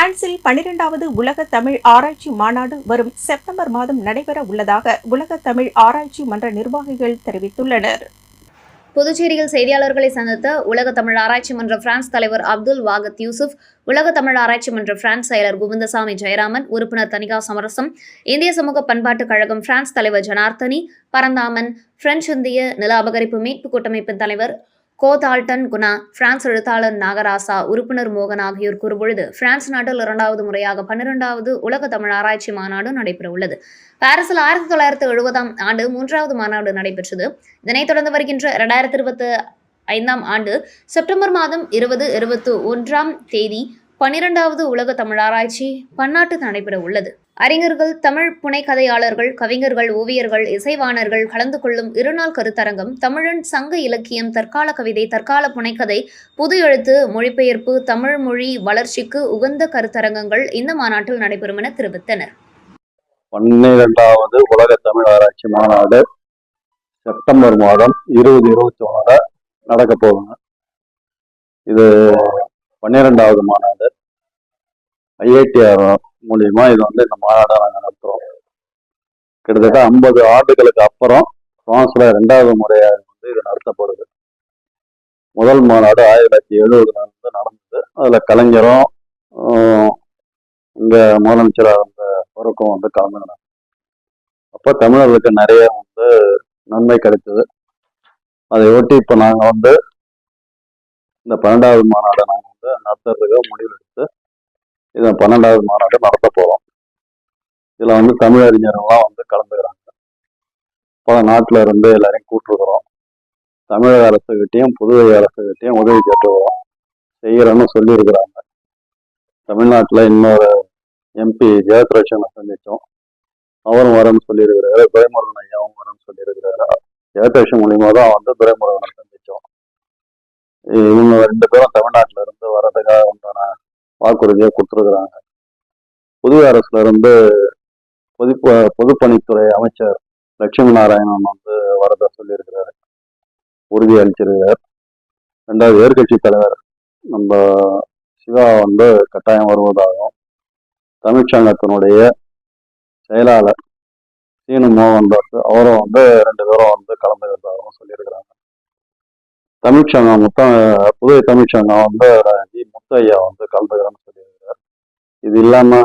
பிரான்சில் பனிரெண்டாவது உலக தமிழ் ஆராய்ச்சி மாநாடு வரும் செப்டம்பர் மாதம் நடைபெற உள்ளதாக உலக தமிழ் ஆராய்ச்சி மன்ற நிர்வாகிகள் தெரிவித்துள்ளனர். புதுச்சேரியில் செய்தியாளர்களை சந்தித்த உலக தமிழ் ஆராய்ச்சி மன்ற பிரான்ஸ் தலைவர் அப்துல் வாகத் யூசுப் உலக தமிழ் ஆராய்ச்சி மன்ற பிரான்ஸ் செயலர் குவிந்தசாமி ஜெயராமன் உறுப்பினர் தனிகா சமரசம் இந்திய சமூக பண்பாட்டுக் கழகம் பிரான்ஸ் தலைவர் ஜனார்த்தனி பரந்தாமன் பிரெஞ்சு இந்திய நில அபகரிப்பு மீட்பு கூட்டமைப்பின் தலைவர் கோதால்டன் குணா பிரான்ஸ் எழுத்தாளர் நாகராசா உறுப்பினர் மோகன் ஆகியோர் கூறும்பொழுது பிரான்ஸ் நாட்டில் இரண்டாவது முறையாக பன்னிரெண்டாவது உலக தமிழ் ஆராய்ச்சி மாநாடு நடைபெறவுள்ளது. பாரிஸில் ஆயிரத்தி தொள்ளாயிரத்தி எழுபதாம் ஆண்டு மூன்றாவது மாநாடு நடைபெற்றது. இதனைத் தொடர்ந்து வருகின்ற இரண்டாயிரத்தி இருபத்தி ஐந்தாம் ஆண்டு செப்டம்பர் மாதம் இருபது இருபத்தி ஒன்றாம் தேதி பன்னிரெண்டாவது உலக தமிழ் ஆராய்ச்சி பன்னாட்டு நடைபெற உள்ளது அறிஞர்கள் தமிழ் புனைக்கதையாளர்கள் கவிஞர்கள் ஓவியர்கள் இசைவாணர்கள் கலந்து கொள்ளும் இருநாள் கருத்தரங்கம் தமிழன் சங்க இலக்கியம் தற்கால கவிதை தற்கால புனைக்கதை புது எழுத்து மொழிபெயர்ப்பு தமிழ் மொழி வளர்ச்சிக்கு உகந்த கருத்தரங்கங்கள் இந்த மாநாட்டில் நடைபெறும் என தெரிவித்தனர். பன்னிரெண்டாவது உலக தமிழ் ஆராய்ச்சி மாநாடு செப்டம்பர் மாதம் இருபது இருபத்தி ஒண்ணுல நடக்க போகுங்க இது பன்னிரெண்டாவது மாநாடு. ஐஐடிஆர் மூலியமா இது வந்து இந்த மாநாடை நாங்கள் நடத்துகிறோம் கிட்டத்தட்ட ஐம்பது ஆண்டுகளுக்கு அப்புறம் பிரான்ஸ்ல ரெண்டாவது முறையாக வந்து இது நடத்தப்படுது. முதல் மாநாடு ஆயிரத்தி தொள்ளாயிரத்தி எழுபதுல வந்து நடந்தது. அதில் கலைஞரும் இங்கே முதலமைச்சராக இருந்த பொறுக்கும் வந்து கலந்துக்கினாங்க. அப்போ தமிழர்களுக்கு நிறைய வந்து நன்மை கிடைத்தது. அதை ஒட்டி இப்போ நாங்கள் வந்து இந்த பன்னெண்டாவது மாநாடை நாங்கள் வந்து நடத்துறதுக்கு முடிவு இதை பன்னெண்டாவது மாநாடு நடத்த போகிறோம் இதில் வந்து தமிழறிஞர்கள்லாம் வந்து கலந்துக்கிறாங்க. பல நாட்டில் இருந்து எல்லாரையும் கூப்பிட்டுருக்குறோம். தமிழக அரசுகிட்டையும் புதுவை அரசுகிட்டையும் உதவி கேட்டுக்கிறோம். செய்கிறோன்னு சொல்லியிருக்கிறாங்க. தமிழ்நாட்டில் இன்னொரு எம்பி ஜெயத்ரட்சனை சந்தித்தோம் அவரும் வரேன்னு சொல்லியிருக்கிறாரு. துரைமுருகன் ஐயாவும் வரேன்னு சொல்லியிருக்கிறாரு. ஜெயத்ரட்சன் மூலியமாக தான் வந்து துரைமுருகனை சந்தித்தோம் இவங்க ரெண்டு பேரும் தமிழ்நாட்டில் இருந்து வர்றதுக்காக உண்டான வாக்குறுதியை கொடுத்துருக்குறாங்க. புதுவை அரசுல இருந்து பொது பொதுப்பணித்துறை அமைச்சர் லட்சுமி நாராயணன் வந்து வரத சொல்லியிருக்கிறாரு. உறுதி அளிச்சிருக்கிறார். ரெண்டாவது எதிர்கட்சி தலைவர் நம்ம சிவா வந்து கட்டாயம் வருவதாகவும் தமிழ்ச்சங்கத்தினுடைய செயலாளர் சீனு மோகன்தாஸ் அவரும் வந்து ரெண்டு பேரும் வந்து கலந்துக்கிறதாகவும் சொல்லியிருக்கிறாங்க. தமிழ்ச்சங்கம் முத்த புதுவை தமிழ்ச்சங்கம் வந்து டி முத்தையா வந்து கலந்துக்கிறேன்னு சொல்லியிருக்கிறார் இது இல்லாம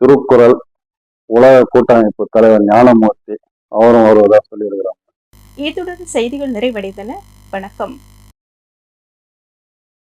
திருக்குறள் உலக கூட்டமைப்பு தலைவர் ஞானமூர்த்தி அவரும் வருவதா சொல்லியிருக்கிறாங்க. இத்துடன் செய்திகள் நிறைவடைந்தன. வணக்கம்.